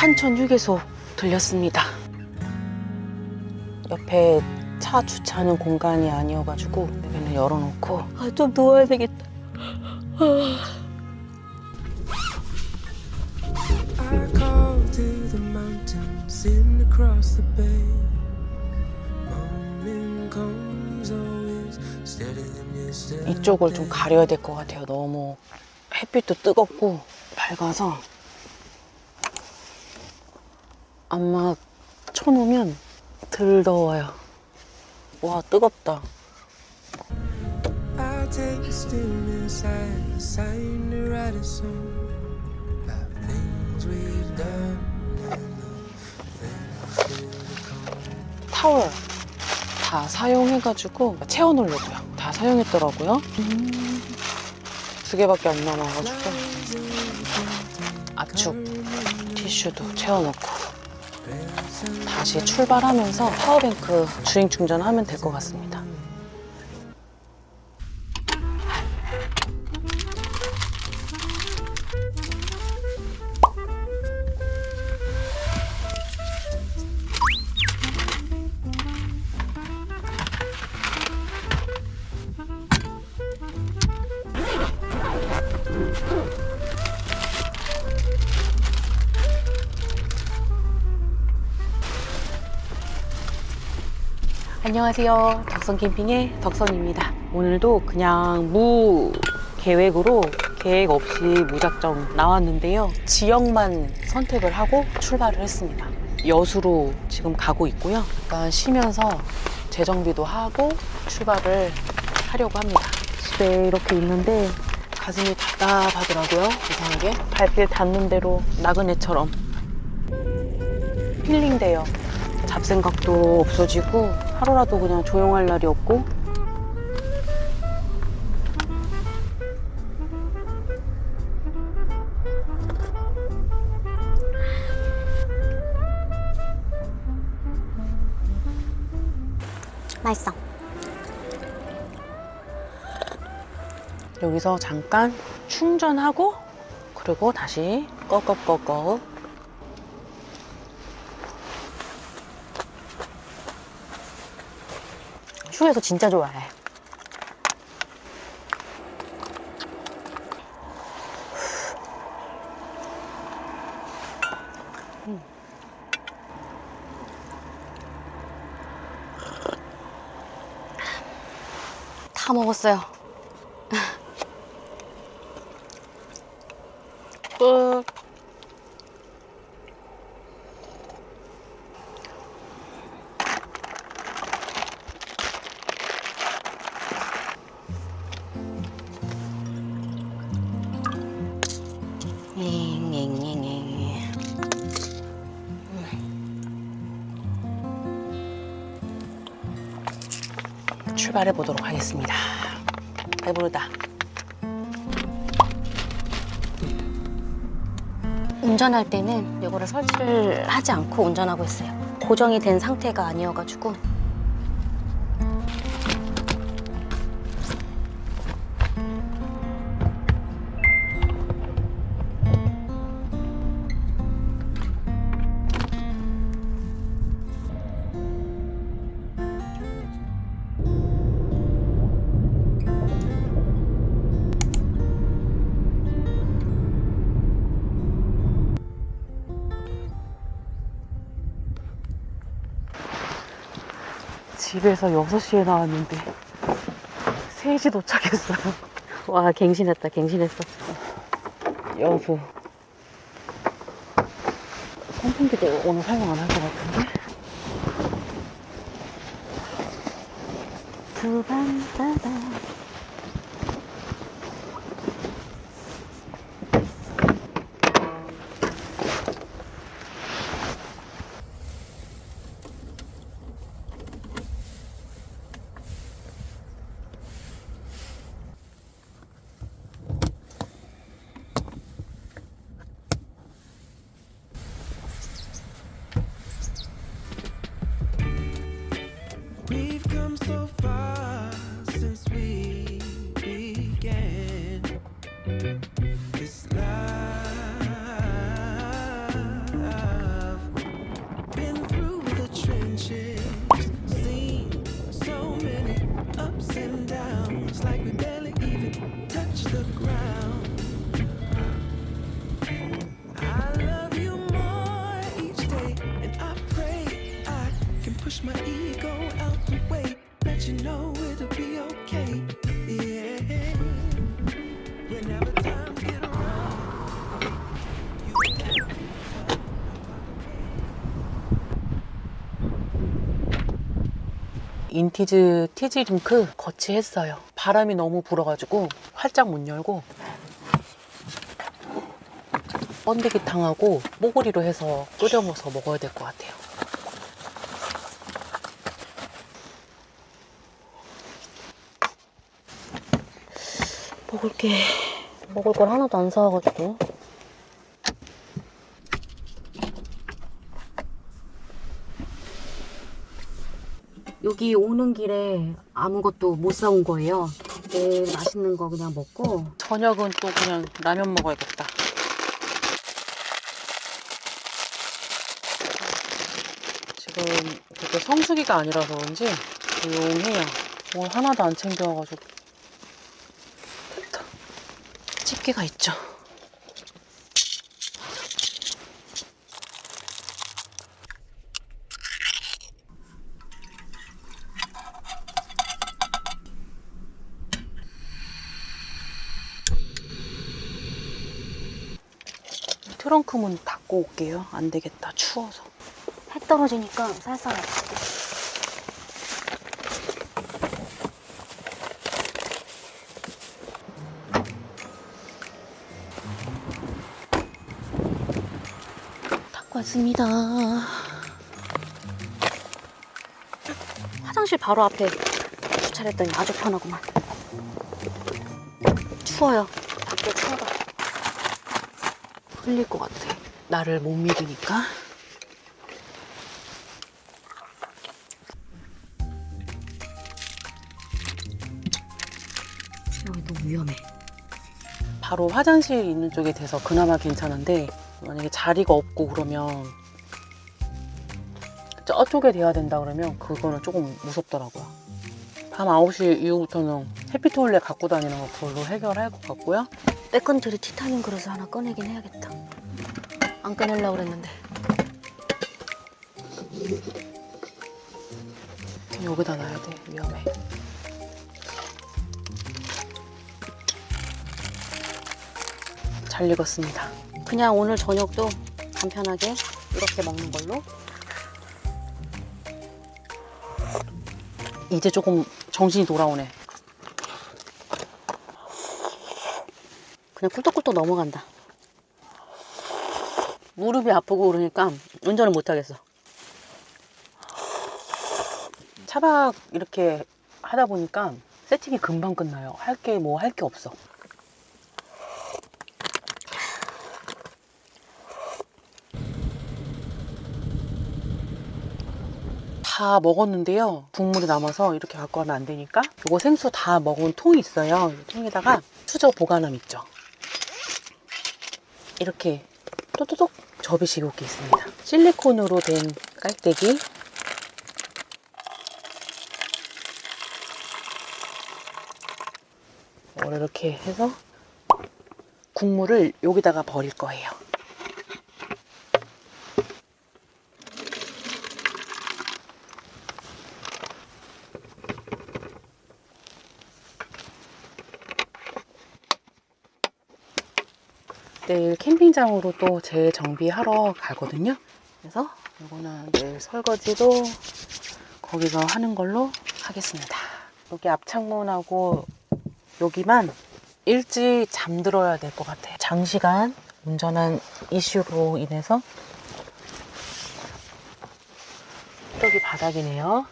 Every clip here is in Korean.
탄천 휴게소 들렸습니다. 옆에 차 주차하는 공간이 아니어가지고 여기는 열어놓고 아, 좀 누워야 되겠다. I call to the mountain, sitting across the bay. Morning comes always steady than yesterday. 이쪽을 좀 가려야 될 것 같아요. 너무 햇빛도 뜨겁고 밝아서 안마 쳐놓으면 덜 더워요. 와 뜨겁다. 타월 다 사용해가지고 채워놓으려고요. 다 사용했더라고요. 두 개밖에 안 남아가지고 압축 티슈도 채워놓고 다시 출발하면서 파워뱅크 주행 충전하면 될 것 같습니다. 안녕하세요. 덕선 캠핑의 덕선입니다. 오늘도 그냥 무 계획으로 계획 없이 무작정 나왔는데요. 지역만 선택을 하고 출발을 했습니다. 여수로 지금 가고 있고요. 약간 쉬면서 재정비도 하고 출발을 하려고 합니다. 집에 이렇게 있는데 가슴이 답답하더라고요. 이상하게 발길 닿는 대로 나그네처럼 힐링돼요. 잡생각도 없어지고 하루라도 그냥 조용할 날이 없고 맛있어. 여기서 잠깐 충전하고 그리고 다시 꺼꺼꺼꺼 휴게소 진짜 좋아해. 다 먹었어요. 끝. 출발해 보도록 하겠습니다. 배부르다. 운전할 때는 이거를 설치를 하지 않고 운전하고 있어요. 고정이 된 상태가 아니어가지고. 집에서 6시에 나왔는데 3시 도착했어요. 와, 갱신했다, 갱신했어. 여수. 선풍기도 오늘 사용 안 할 것 같은데? 두반 따다. 인티즈 티즈링크 거치했어요. 바람이 너무 불어가지고 활짝 못 열고 번데기 탕하고 뽀글이로 해서 끓여 먹어서 먹어야 될 것 같아요. 먹을 게 먹을 걸 하나도 안 사와가지고 여기 오는 길에 아무것도 못 사온 거예요. 내일 맛있는 거 그냥 먹고 저녁은 또 그냥 라면 먹어야겠다. 지금 그렇게 성수기가 아니라서 그런지 조용해요. 뭘 하나도 안 챙겨와가지고. 집게가 있죠. 트렁크 문 닫고 올게요. 안 되겠다. 추워서. 해 떨어지니까 쌀쌀해. 닦고 왔습니다. 화장실 바로 앞에 주차했더니 아주 편하구만. 추워요. 흘릴 것 같아. 나를 못 믿으니까. 여기 너무 위험해. 바로 화장실 있는 쪽에 돼서 그나마 괜찮은데 만약에 자리가 없고 그러면 저쪽에 돼야 된다 그러면 그거는 조금 무섭더라고요. 밤 9시 이후부터는 해피토일렛 갖고 다니는 거 그걸로 해결할 것 같고요. 백컨트리 티타늄 그릇을 하나 꺼내긴 해야겠다. 안 꺼내려고 그랬는데. 여기다 놔야 돼. 위험해. 잘 익었습니다. 그냥 오늘 저녁도 간편하게 이렇게 먹는 걸로. 이제 조금 정신이 돌아오네. 그냥 꿀떡꿀떡 넘어간다. 무릎이 아프고 그러니까 운전을 못 하겠어. 차박 이렇게 하다 보니까 세팅이 금방 끝나요. 할 게 뭐 할 게 없어. 다 먹었는데요. 국물이 남아서 이렇게 갖고 가면 안 되니까 이거 생수 다 먹은 통이 있어요. 이 통에다가 수저 보관함 있죠. 이렇게 또또독 접이식 이렇게 있습니다. 실리콘으로 된 깔때기 이렇게 해서 국물을 여기다가 버릴 거예요. 내일 캠핑장으로 또 재정비하러 가거든요. 그래서 이거는 내일 설거지도 거기서 하는 걸로 하겠습니다. 여기 앞창문하고 여기만 일찍 잠들어야 될 것 같아요. 장시간 운전한 이슈로 인해서 여기 바닥이네요.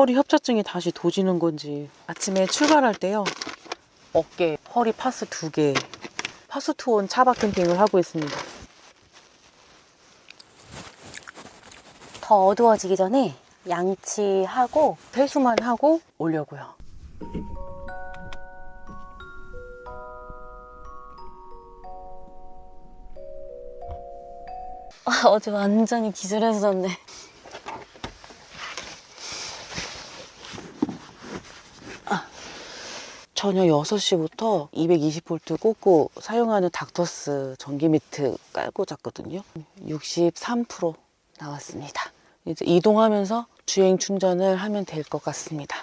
허리 협착증이 다시 도지는 건지. 아침에 출발할 때요. 어깨 허리 파스 두 개. 파스 투온 차박 캠핑을 하고 있습니다. 더 어두워지기 전에 양치하고 세수만 하고 오려고요. 아, 어제 완전히 기절해서 잤네. 저녁 6시부터 220V 꽂고 사용하는 닥터스 전기 매트 깔고 잤거든요. 63% 나왔습니다. 이제 이동하면서 주행 충전을 하면 될 것 같습니다.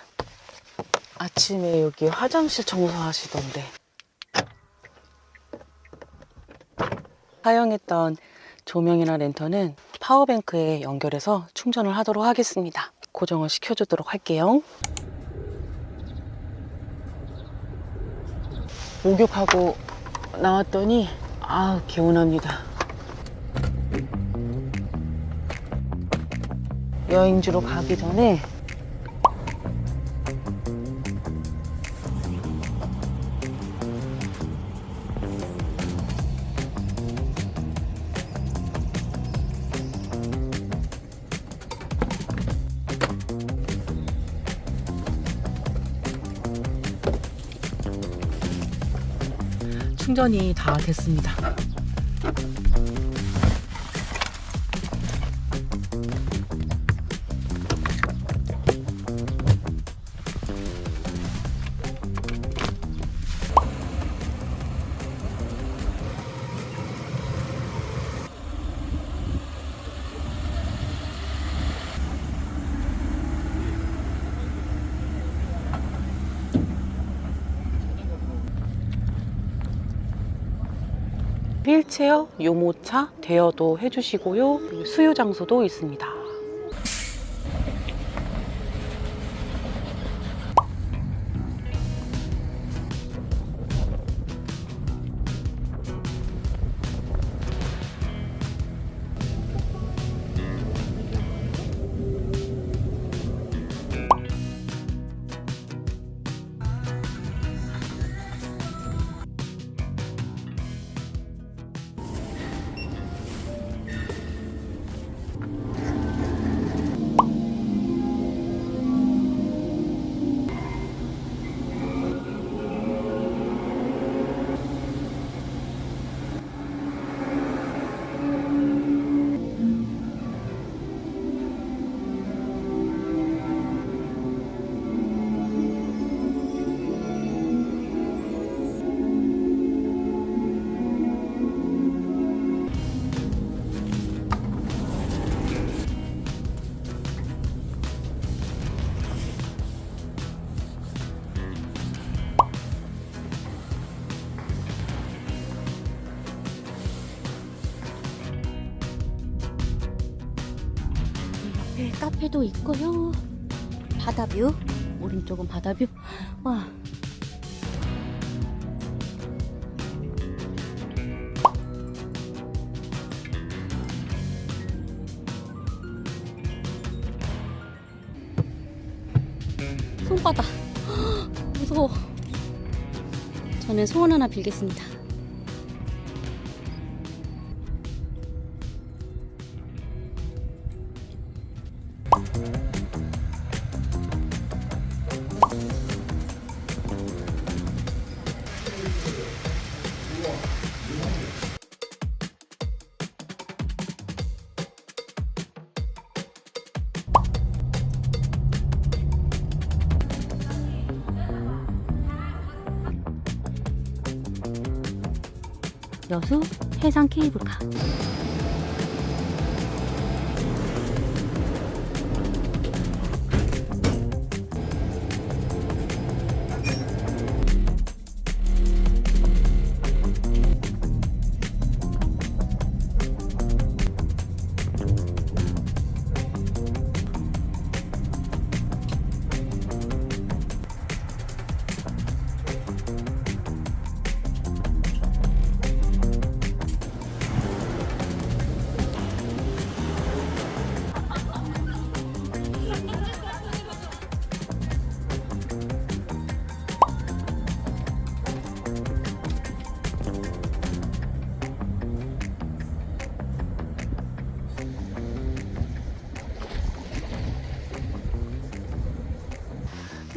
아침에 여기 화장실 청소하시던데. 사용했던 조명이나 랜턴은 파워뱅크에 연결해서 충전을 하도록 하겠습니다. 고정을 시켜주도록 할게요. 목욕하고 나왔더니 아 개운합니다. 여행지로 가기 전에 충전이 다 됐습니다. 휠체어, 유모차 대여도 해주시고요. 수유 장소도 있습니다. 카페도 있고요. 바다뷰. 오른쪽은 바다뷰. 와. 손바닥. 무서워. 저는 소원 하나 빌겠습니다. 여수 해상 케이블카.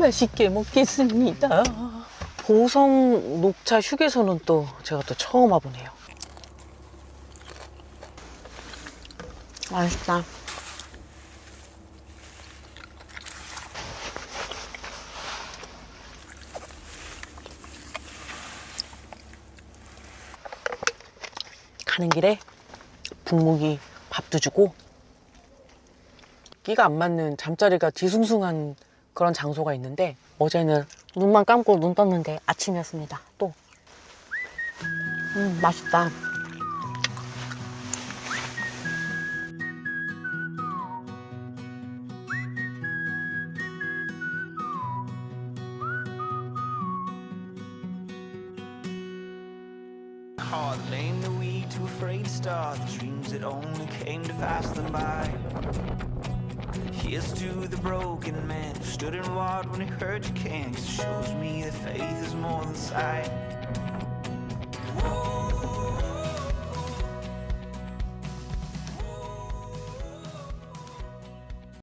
맛있게 먹겠습니다. 보성 녹차 휴게소는 또 제가 또 처음 와보네요. 맛있다. 가는 길에 분무기 밥도 주고 끼가 안 맞는 잠자리가 뒤숭숭한 그런 장소가 있는데 어제는 눈만 감고 눈 떴는데 아침이었습니다. 또. 음, 맛있다. Here's to the broken man stood and watched when he heard you can. 'Cause it shows me that faith is more than sight.